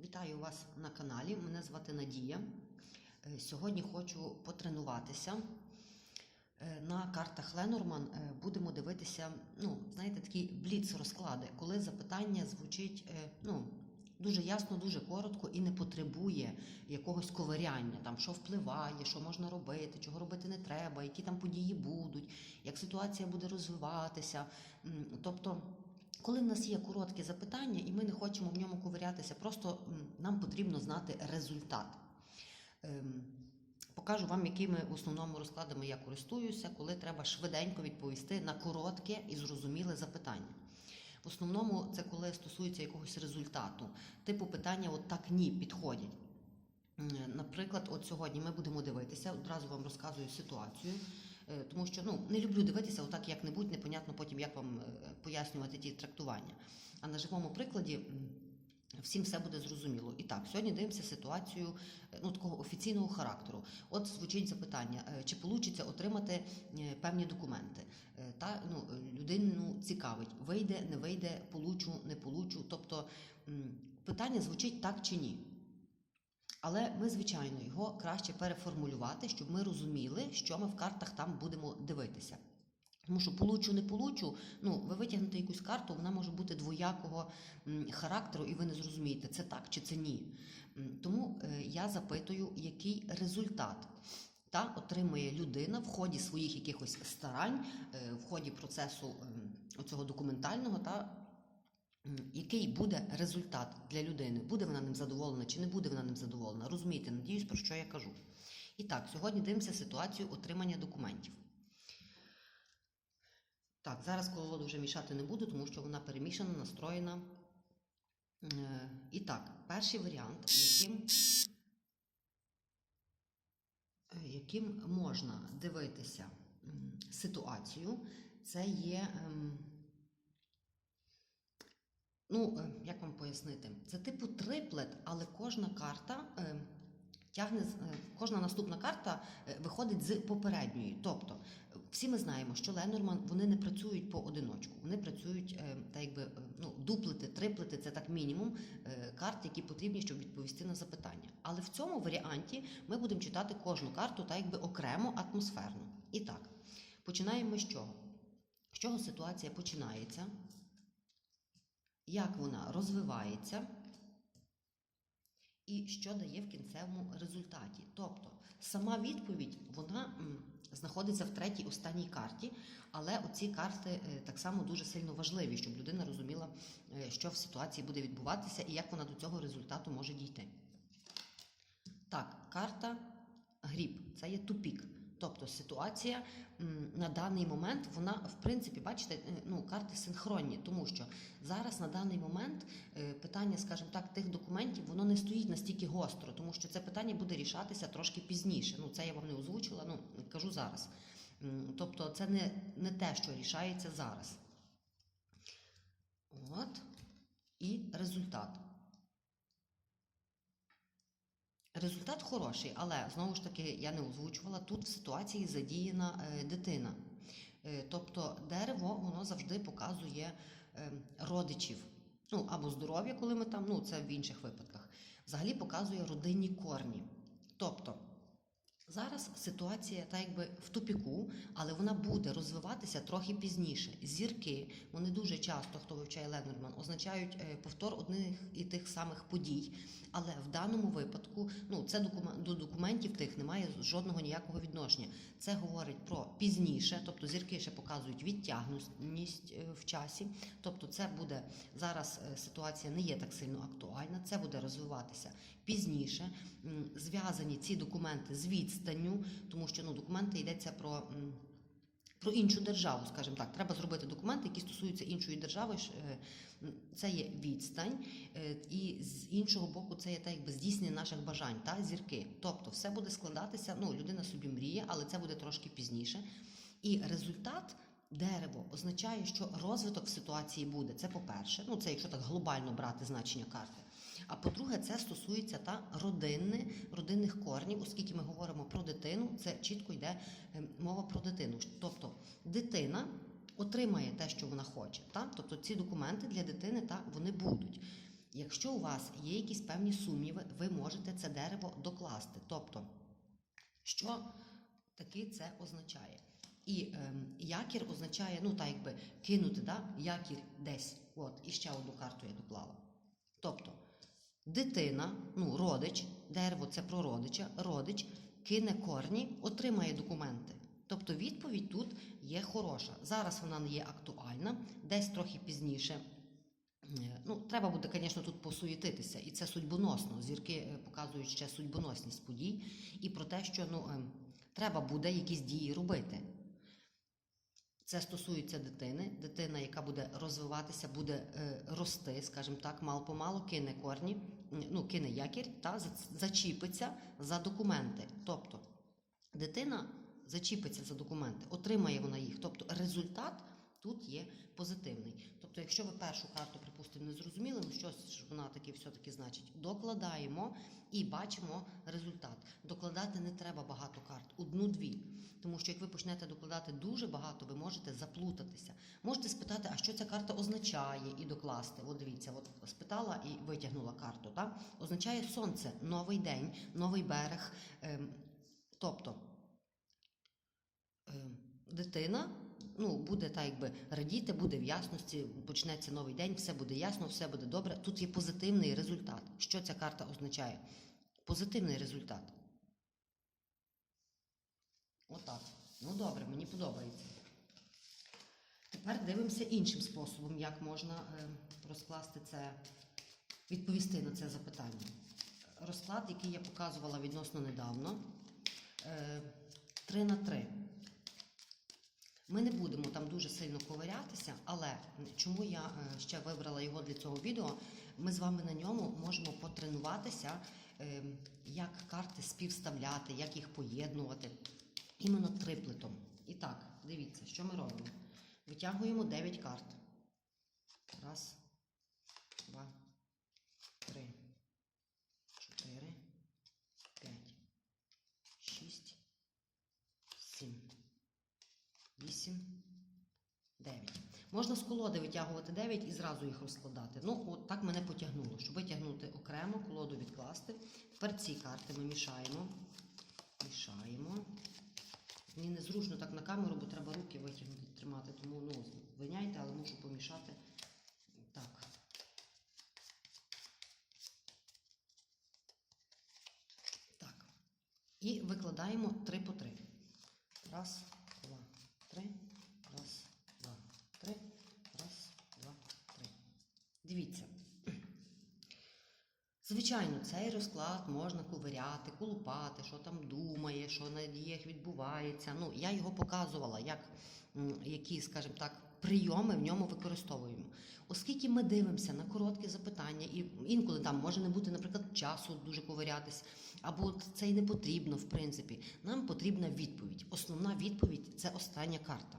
Вітаю вас на каналі. Мене звати Надія. Е, Сьогодні хочу потренуватися. Е, На картах Ленорман е, будемо дивитися, ну, знаєте, такі бліц-розклади, коли запитання звучить ну, дуже ясно, дуже коротко і не потребує якогось ковиряння, там, що впливає, що можна робити, чого робити не треба, які там події будуть, як ситуація буде розвиватися. Тобто, коли в нас є коротке запитання, і ми не хочемо в ньому ковирятися, просто нам потрібно знати результат. Ем, Покажу вам, якими основному розкладами я користуюся, коли треба швиденько відповісти на коротке і зрозуміле запитання. В основному це коли стосується якогось результату, типу питання от так ні підходять. Наприклад, от сьогодні ми будемо дивитися, одразу вам розказую ситуацію, тому що ну, не люблю дивитися отак як-небудь, непонятно потім, як вам е, пояснювати ті трактування. А на живому прикладі всім все буде зрозуміло. І так, сьогодні дивимося ситуацію е, ну, такого офіційного характеру. От звучить запитання, е, чи вийде отримати е, певні документи. Е, Та ну, е, людину цікавить, вийде, не вийде, получу, не получу. Тобто питання звучить так чи ні. Але ми, звичайно, його краще переформулювати, щоб ми розуміли, що ми в картах там будемо дивитися. Тому що получу, не получу, ну, ви витягнете якусь карту, вона може бути двоякого характеру, і ви не зрозумієте, це так чи це ні. Тому е, я запитую, який результат та отримує людина в ході своїх якихось старань, е, в ході процесу ем, оцього документального та який буде результат для людини? Буде вона ним задоволена чи не буде вона ним задоволена? Розумієте, надіюсь, про що я кажу. І так, сьогодні дивимося ситуацію отримання документів. Так, зараз колоду вже мішати не буду, тому що вона перемішана, настроєна. Е, І так, перший варіант, яким, е, яким можна дивитися ситуацію, це є. Ну, е, як вам пояснити? Це типу триплет, але кожна карта е, тягне е, кожна наступна карта виходить з попередньої. Тобто, всі ми знаємо, що Ленорман вони не працюють поодиночку. Вони працюють так якби ну, дуплети, триплети це так мінімум карт, які потрібні, щоб відповісти на запитання. Але в цьому варіанті ми будемо читати кожну карту так якби окремо атмосферно. І так, починаємо з чого? З чого ситуація починається? Як вона розвивається і що дає в кінцевому результаті. Тобто сама відповідь вона знаходиться в третій останній карті, але оці карти е, так само дуже сильно важливі, щоб людина розуміла, е, що в ситуації буде відбуватися і як вона до цього результату може дійти. Так, карта гріб це є тупік. Тобто ситуація на даний момент, вона в принципі, бачите, е, ну карти синхронні, тому що зараз на даний момент е, питання, скажімо так, тих документів воно не стоїть настільки гостро, тому що це питання буде рішатися трошки пізніше. Ну це я вам не озвучила, ну кажу зараз. Тобто, це не, не те, що рішається зараз. От і результат. Результат хороший, але знову ж таки я не озвучувала. Тут в ситуації задіяна е, дитина. Е, тобто дерево воно завжди показує е, родичів. Ну або здоров'я, коли ми там, ну це в інших випадках. Взагалі показує родинні корні. Тобто зараз ситуація так якби в тупіку, але вона буде розвиватися трохи пізніше. Зірки, вони дуже часто, хто вивчає Ленорман, означають е, повтор одних і тих самих подій. Але в даному випадку, ну це докумен- до документів тих немає жодного ніякого відношення. Це говорить про пізніше, тобто зірки ще показують відтягненість е, в часі. Тобто, це буде зараз е, ситуація не є так сильно актуальна. Це буде розвиватися пізніше. Зв'язані ці документи з відстанню, тому що ну документи йдеться про. Про іншу державу, скажімо так, треба зробити документи, які стосуються іншої держави. е, Це є відстань, е, і з іншого боку, це є так, якби здійснення наших бажань та зірки. Тобто, все буде складатися. Ну, людина собі мріє, але це буде трошки пізніше. І результат дерево означає, що розвиток в ситуації буде. Це по-перше, ну це якщо так глобально брати значення карти. А по-друге, це стосується та родинни, родинних корнів, оскільки ми говоримо про дитину, це чітко йде ем, мова про дитину. Тобто дитина отримає те, що вона хоче. Та? Тобто ці документи для дитини та, вони будуть. Якщо у вас є якісь певні сумніви, ви можете це дерево докласти. Тобто, що таки це означає? І ем, якір означає, ну так якби кинути, да? якір десь. От, і ще одну карту я доклала. Тобто, дитина, ну, родич, дерево це про родича, родич кине корні, отримає документи. Тобто відповідь тут є хороша. Зараз вона не є актуальна, десь трохи пізніше. Е, Ну, треба буде, звісно, тут посуєтитися, і це судьбоносно. Зірки е, показують ще судьбоносність подій і про те, що ну, ем, треба буде якісь дії робити. Це стосується дитини. Дитина, яка буде розвиватися, буде е, рости, скажімо так, мало помалу кине корні, ну, кине якір та за- зачіпиться за документи. Тобто дитина зачіпиться за документи, отримає вона їх. Тобто результат тут є позитивний. Тобто, якщо ви першу карту, припустимо, не зрозуміли, ну щось вона таки все-таки значить, докладаємо і бачимо результат. Докладати не треба багато карт, одну-дві. Тому що як ви почнете докладати дуже багато, ви можете заплутатися. Можете спитати, а що ця карта означає, і докласти. От дивіться, от спитала і витягнула карту. Так? Означає сонце, новий день, новий берег. Ем, тобто ем, дитина ну, буде так, якби радіти, буде в ясності, почнеться новий день, все буде ясно, все буде добре. Тут є позитивний результат. Що ця карта означає? Позитивний результат. Отак. Ну добре, мені подобається. Тепер дивимося іншим способом, як можна е, розкласти це, відповісти на це запитання. Розклад, який я показувала відносно недавно, е, 3 на 3. Ми не будемо там дуже сильно ковирятися, але чому я е, ще вибрала його для цього відео? Ми з вами на ньому можемо потренуватися, е, як карти співставляти, як їх поєднувати іменно триплетом. І так, дивіться, що ми робимо. Витягуємо 9 карт. Раз, два, три, Можна з колоди витягувати 9 і зразу їх розкладати. Ну, от так мене потягнуло. Щоб витягнути окремо, колоду відкласти. Тепер ці карти ми мішаємо. Мішаємо. Мені незручно так на камеру, бо треба руки витягнути, тримати. Тому ну, виняйте, але мушу помішати. Так. Так. І викладаємо 3 по 3. Раз, два, три. Раз, два, три. Раз, два, три. Дивіться. Звичайно, цей розклад можна ковиряти, колупати, що там думає, що на діях відбувається. Ну, я його показувала, як, які, скажімо так, прийоми в ньому використовуємо. Оскільки ми дивимося на короткі запитання, і інколи там може не бути, наприклад, часу дуже ковирятись, або це й не потрібно, в принципі. Нам потрібна відповідь. Основна відповідь це остання карта.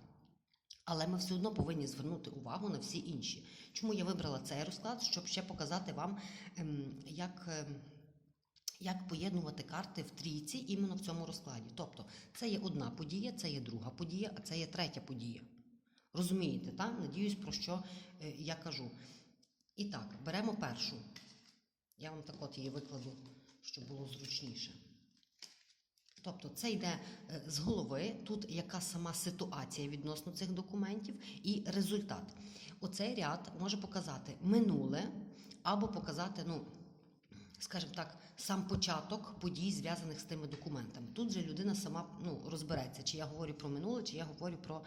Але ми все одно повинні звернути увагу на всі інші. Чому я вибрала цей розклад, щоб ще показати вам, ем, як, ем, як поєднувати карти в трійці іменно в цьому розкладі. Тобто, це є одна подія, це є друга подія, а це є третя подія. Розумієте, так? Надіюсь, про що е, я кажу. І так, беремо першу. Я вам так от її викладу, щоб було зручніше. Тобто це йде е, з голови, тут яка сама ситуація відносно цих документів і результат. Оцей ряд може показати минуле або показати, ну, скажімо так, сам початок подій, зв'язаних з тими документами. Тут же людина сама ну, розбереться, чи я говорю про минуле, чи я говорю про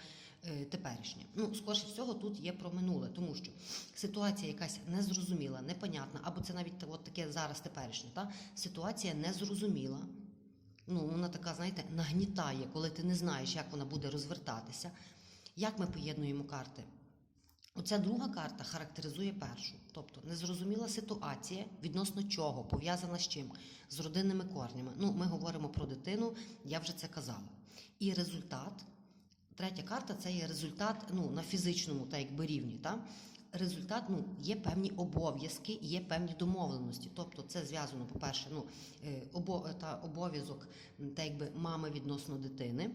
е, теперішнє. Ну, скоріше всього, тут є про минуле, тому що ситуація якась незрозуміла, непонятна, або це навіть от таке зараз теперішнє. Та? Ситуація незрозуміла. Ну, вона така, знаєте, нагнітає, коли ти не знаєш, як вона буде розвертатися. Як ми поєднуємо карти? Оця друга карта характеризує першу, тобто незрозуміла ситуація, відносно чого, пов'язана з чим? З родинними корнями. Ну, ми говоримо про дитину, я вже це казала. І результат, третя карта це є результат ну, на фізичному, так якби рівні. Та? Результат ну, є певні обов'язки, є певні домовленості. Тобто це зв'язано, по-перше, ну, е, обо, та обов'язок та якби мами відносно дитини.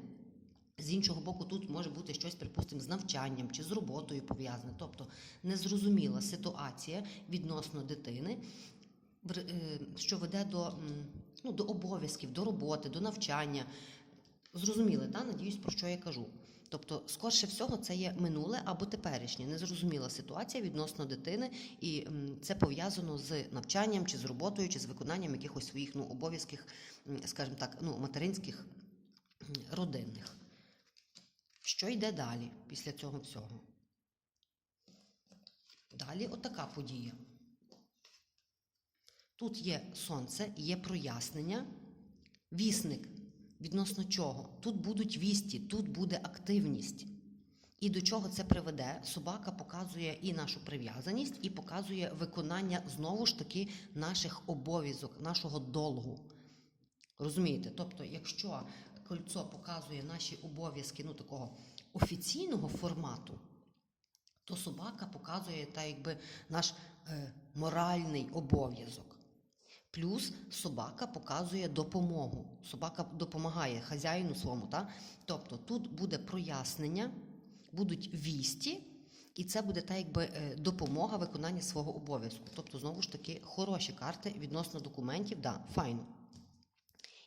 З іншого боку, тут може бути щось, припустимо, з навчанням чи з роботою пов'язане. Тобто незрозуміла ситуація відносно дитини, е, що веде до, ну, до обов'язків, до роботи, до навчання. Зрозуміли, та? Надіюсь, про що я кажу. Тобто, скорше всього, це є минуле або теперішнє, незрозуміла ситуація відносно дитини, і це пов'язано з навчанням, чи з роботою, чи з виконанням якихось своїх ну, обов'язків, скажімо так, ну, материнських родинних. Що йде далі після цього всього? Далі отака подія. Тут є сонце, є прояснення, вісник. Відносно чого? Тут будуть вісті, тут буде активність. І до чого це приведе? Собака показує і нашу прив'язаність, і показує виконання знову ж таки наших обов'язок, нашого долгу. Розумієте? Тобто, якщо кольцо показує наші обов'язки ну, такого офіційного формату, то собака показує та, якби, наш е, моральний обов'язок. Плюс собака показує допомогу. Собака допомагає хазяїну своєму. Та? Тобто тут буде прояснення, будуть вісті, і це буде та якби е, допомога виконання свого обов'язку. Тобто, знову ж таки, хороші карти відносно документів, да, файно.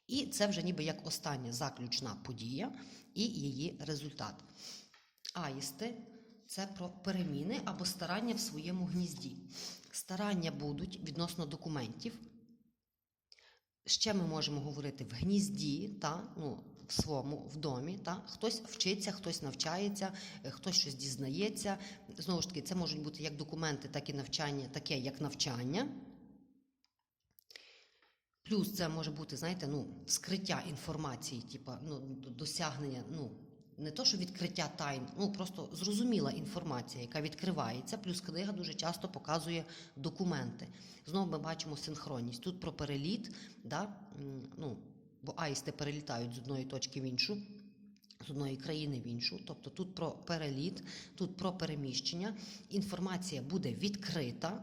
І це вже ніби як остання заключна подія і її результат. Аїсти це про переміни або старання в своєму гнізді. Старання будуть відносно документів. Ще ми можемо говорити в гнізді, та, ну, в своєму в домі. Та? Хтось вчиться, хтось навчається, е, хтось щось дізнається. Знову ж таки, це можуть бути як документи, так і навчання, таке як навчання. Плюс це може бути, знаєте, ну, вскриття інформації, типу, ну, досягнення, ну, не то, що відкриття тайн, ну просто зрозуміла інформація, яка відкривається. Плюс книга дуже часто показує документи. Знову ми бачимо синхронність. Тут про переліт, да, ну, бо аїсти перелітають з одної точки в іншу. З одної країни в іншу, тобто тут про переліт, тут про переміщення. Інформація буде відкрита,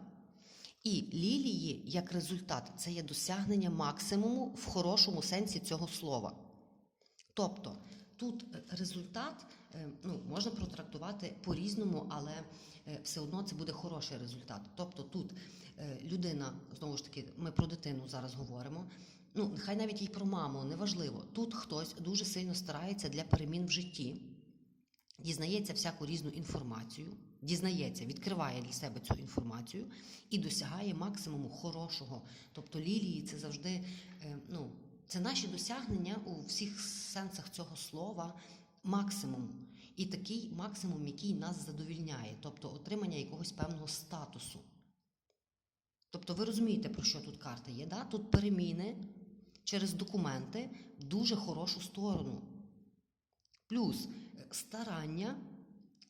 і лілії, як результат, це є досягнення максимуму в хорошому сенсі цього слова. Тобто тут е, результат е, ну, можна протрактувати по-різному, але е, все одно це буде хороший результат. Тобто тут людина, знову ж таки, ми про дитину зараз говоримо. Ну, нехай навіть і про маму, неважливо. Тут хтось дуже сильно старається для перемін в житті, дізнається всяку різну інформацію, дізнається, відкриває для себе цю інформацію і досягає максимуму хорошого. Тобто лілії це завжди ну, це наші досягнення у всіх сенсах цього слова максимум. І такий максимум, який нас задовільняє, тобто отримання якогось певного статусу. Тобто ви розумієте, про що тут карта є? Да? Тут переміни через документи в дуже хорошу сторону. Плюс е, старання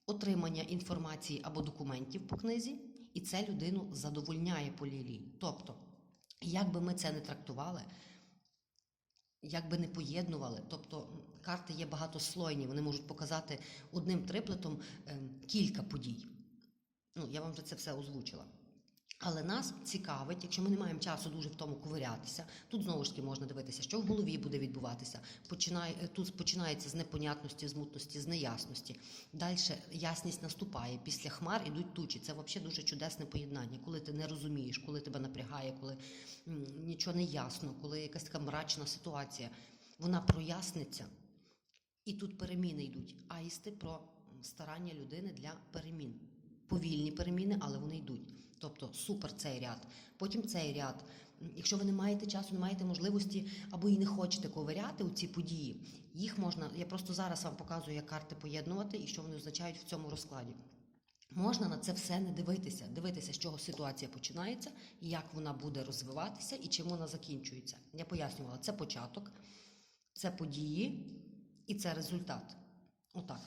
отримання інформації або документів по книзі, і це людину задовольняє по лілії. Тобто, як би ми це не трактували, як би не поєднували, тобто карти є багатослойні, вони можуть показати одним триплетом ем, кілька подій. Ну, я вам вже це все озвучила. Але нас цікавить, якщо ми не маємо часу дуже в тому ковирятися, тут знову ж таки можна дивитися, що в голові буде відбуватися. Починає, е, тут починається з непонятності, з мутності, з неясності. Далі ясність наступає. Після хмар ідуть тучі. Це взагалі дуже чудесне поєднання, коли ти не розумієш, коли тебе напрягає, коли нічого не ясно, коли якась така мрачна ситуація. Вона проясниться. І тут переміни йдуть. Аїсти про старання людини для перемін. Повільні переміни, але вони йдуть. Супер цей ряд. Потім цей ряд. Якщо ви не маєте часу, не маєте можливості або і не хочете ковиряти у ці події, їх можна. Я просто зараз вам показую, як карти поєднувати і що вони означають в цьому розкладі. Можна на це все не дивитися, дивитися, з чого ситуація починається, як вона буде розвиватися і чим вона закінчується. Я пояснювала, це початок, це події і це результат. Отак.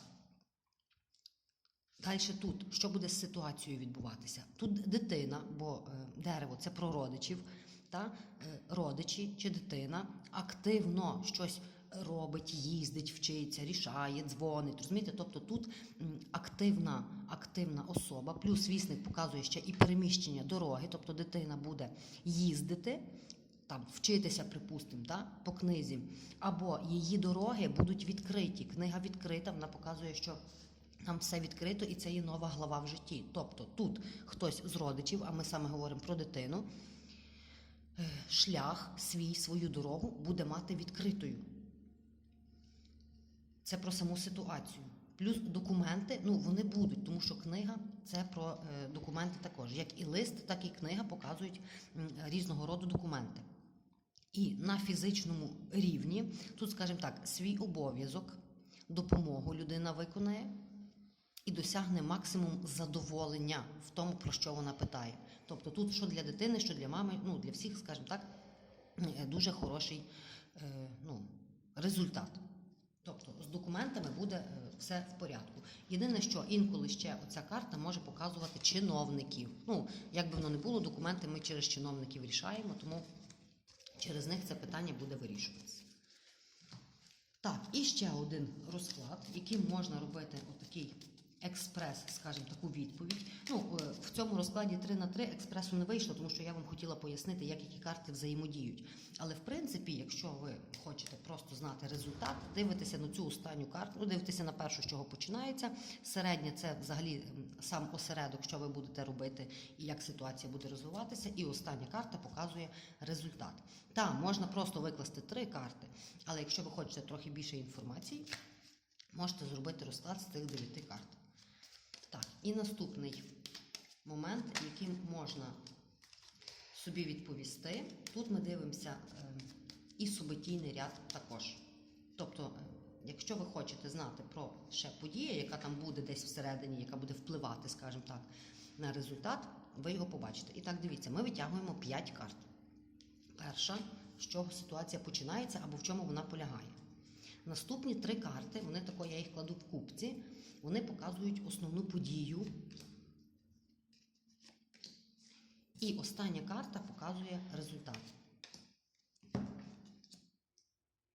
Далі тут, що буде з ситуацією відбуватися? Тут дитина, бо е, дерево це про родичів, та е, родичі чи дитина активно щось робить, їздить, вчиться, рішає, дзвонить. Розумієте? Тобто тут активна, активна особа, плюс вісник показує ще і переміщення дороги, тобто дитина буде їздити. там вчитися, припустимо, да, по книзі, або її дороги будуть відкриті. Книга відкрита, вона показує, що там все відкрито, і це є нова глава в житті. Тобто тут хтось з родичів, а ми саме говоримо про дитину, е, шлях свій, свою дорогу буде мати відкритою. Це про саму ситуацію. Плюс документи, ну вони будуть, тому що книга це про е, документи також. Як і лист, так і книга показують різного роду документи. І на фізичному рівні, тут, скажімо так, свій обов'язок, допомогу людина виконає і досягне максимум задоволення в тому, про що вона питає. Тобто тут що для дитини, що для мами, ну для всіх, скажімо так, е, дуже хороший е, ну, результат. Тобто з документами буде е, все в порядку. Єдине, що інколи ще оця карта може показувати чиновників. Ну, як би воно не було, документи ми через чиновників рішаємо, тому через них це питання буде вирішуватися. Так, і ще один розклад, який можна робити отакий експрес, скажімо, таку відповідь. Ну, е, в цьому розкладі 3 на 3 експресу не вийшло, тому що я вам хотіла пояснити, як які карти взаємодіють. Але в принципі, якщо ви хочете просто знати результат, дивитеся на цю останню карту, ну, дивитеся на першу, з чого починається. Середня це взагалі сам осередок, що ви будете робити і як ситуація буде розвиватися. І остання карта показує результат. Там можна просто викласти три карти, але якщо ви хочете трохи більше інформації, можете зробити розклад з цих дев'яти карт. Так, і наступний момент, яким можна собі відповісти. Тут ми дивимося е, і суботійний ряд також. Тобто, е, якщо ви хочете знати про ще подію, яка там буде десь всередині, яка буде впливати, скажімо так, на результат, ви його побачите. І так, дивіться, ми витягуємо 5 карт. Перша, з чого ситуація починається або в чому вона полягає. Наступні три карти, вони тако, я їх кладу в купці, вони показують основну подію. І остання карта показує результат.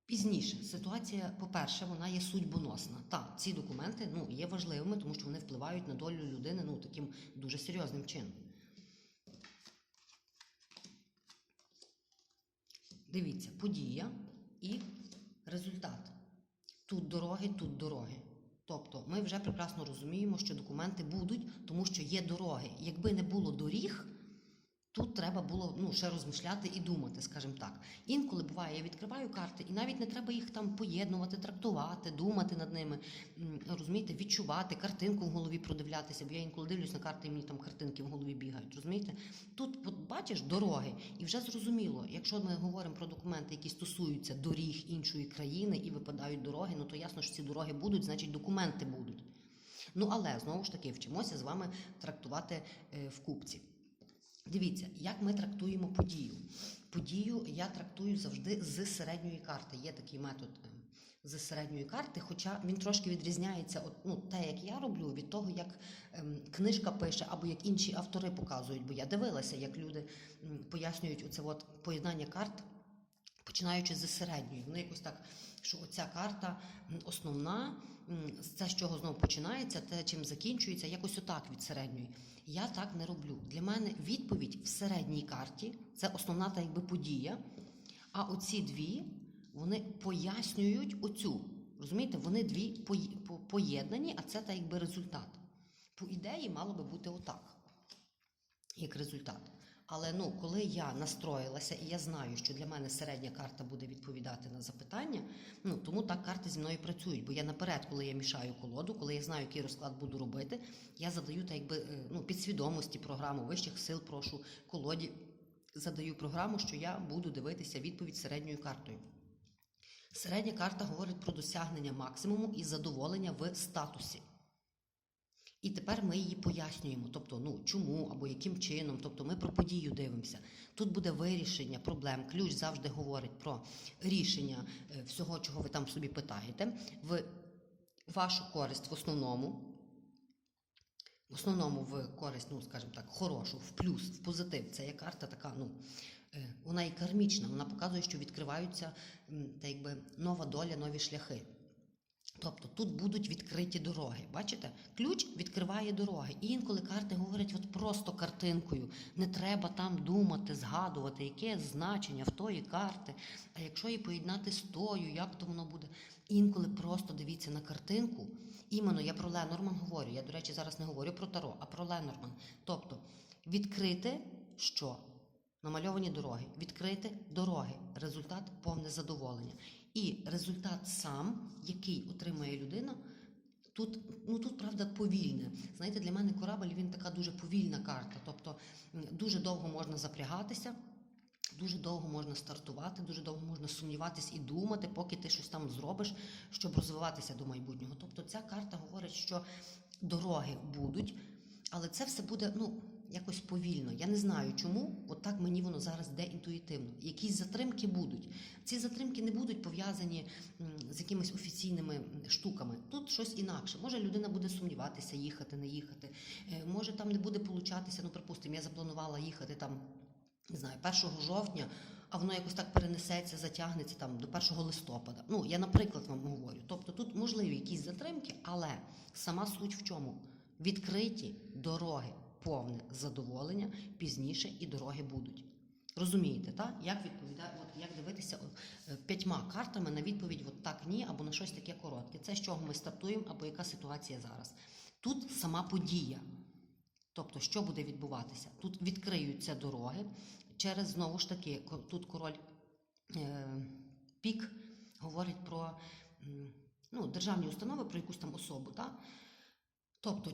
Пізніше ситуація, по-перше, вона є судьбоносна. Так, ці документи ну, є важливими, тому що вони впливають на долю людини ну, таким дуже серйозним чином. Дивіться, подія і результат. Тут дороги, тут дороги. Тобто ми вже прекрасно розуміємо, що документи будуть, тому що є дороги. Якби не було треба було ну, ще розмишляти і думати, скажімо так. Інколи буває, я відкриваю карти, і навіть не треба їх там поєднувати, трактувати, думати над ними, розумієте, відчувати, картинку в голові продивлятися. Бо я інколи дивлюсь на карти, і мені там картинки в голові бігають. Розумієте? Тут бачиш дороги, і вже зрозуміло, якщо ми говоримо про документи, які стосуються доріг іншої країни і випадають дороги, ну то ясно, що ці дороги будуть, значить документи будуть. Ну але знову ж таки вчимося з вами трактувати е, в купці. Дивіться, як ми трактуємо подію. Подію я трактую завжди з середньої карти. Є такий метод е, з середньої карти, хоча він трошки відрізняється, от, ну, те, як я роблю, від того, як ем, книжка пише, або як інші автори показують. Бо я дивилася, як люди пояснюють оце от поєднання карт, починаючи з середньої. Вони якось так, що оця карта основна, це з чого знову починається, те, чим закінчується, якось отак від середньої. Я так не роблю. Для мене відповідь в середній карті це основна та якби подія. А оці дві вони пояснюють оцю. Розумієте, вони дві поєднані, а це та якби результат. По ідеї мало би бути отак, як результат. Але ну, коли я настроїлася і я знаю, що для мене середня карта буде відповідати на запитання, ну тому так карти зі мною працюють. Бо я наперед, коли я мішаю колоду, коли я знаю, який розклад буду робити, я задаю так, якби е, ну, підсвідомості програму вищих сил, прошу колоді. Задаю програму, що я буду дивитися відповідь середньою картою. Середня карта говорить про досягнення максимуму і задоволення в статусі. І тепер ми її пояснюємо, тобто, ну чому або яким чином, тобто ми про подію дивимося. Тут буде вирішення проблем. Ключ завжди говорить про рішення е, всього, чого ви там собі питаєте, в вашу користь в основному. В основному в користь, ну скажімо так, хорошу, в плюс, в позитив. Це є карта така, ну е, вона і кармічна, вона показує, що відкриваються та якби нова доля, нові шляхи. Тобто тут будуть відкриті дороги. Бачите? Ключ відкриває дороги. І інколи карти говорять от просто картинкою. Не треба там думати, згадувати, яке значення в тої карти. А якщо її поєднати з тою, як то воно буде. Інколи просто дивіться на картинку. Іменно я про Ленорман говорю. Я, до речі, зараз не говорю про Таро, а про Ленорман. Тобто відкрити що? Намальовані дороги, відкрити дороги, результат повне задоволення. І результат сам, який отримує людина, тут, ну тут правда повільне. Знаєте, для мене корабль він така дуже повільна карта. Тобто дуже довго можна запрягатися, дуже довго можна стартувати, дуже довго можна сумніватись і думати, поки ти щось там зробиш, щоб розвиватися до майбутнього. Тобто ця карта говорить, що дороги будуть, але це все буде, ну. Якось повільно. Я не знаю чому. От так мені воно зараз йде інтуїтивно. Якісь затримки будуть. Ці затримки не будуть пов'язані з якимись офіційними штуками. Тут щось інакше. Може, людина буде сумніватися, їхати, не їхати. Е, Може, там не буде получатися. Ну, припустимо, я запланувала їхати там, не знаю, 1 жовтня, а воно якось так перенесеться, затягнеться там до 1 листопада. Ну, я, наприклад, вам говорю. Тобто тут можливі якісь затримки, але сама суть в чому? Відкриті дороги, повне задоволення, пізніше і дороги будуть. Розумієте, так? Як відповідає, от як дивитися е, п'ятьма картами на відповідь от так ні, або на щось таке коротке. Це з чого ми стартуємо, або яка ситуація зараз. Тут сама подія. Тобто, що буде відбуватися? Тут відкриються дороги через знову ж таки, тут король е, пік говорить про ну, державні установи, про якусь там особу. Так? Тобто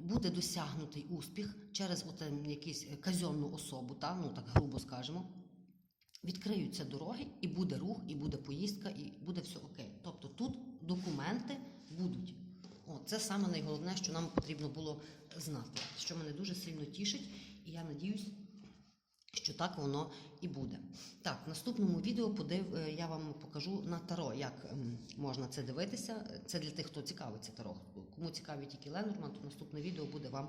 буде досягнутий успіх через от, ем, якусь казенну особу, та, ну так грубо скажемо. Відкриються дороги, і буде рух, і буде поїздка, і буде все окей. Тобто тут документи будуть. О, це саме найголовне, що нам потрібно було знати, що мене дуже сильно тішить, і я надіюсь, що так воно і буде. Так, в наступному відео подив, е, я вам покажу на таро, як ем, можна це дивитися. Це для тих, хто цікавиться таро. Кому цікавить тільки Ленорман, то наступне відео буде вам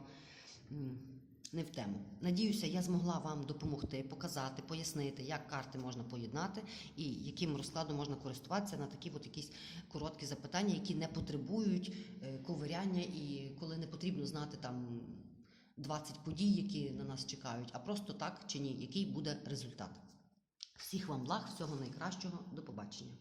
не в тему. Надіюся, я змогла вам допомогти, показати, пояснити, як карти можна поєднати і яким розкладом можна користуватися на такі от якісь короткі запитання, які не потребують е, ковиряння і коли не потрібно знати там 20 подій, які на нас чекають, а просто так чи ні, який буде результат. Всіх вам благ, всього найкращого, до побачення.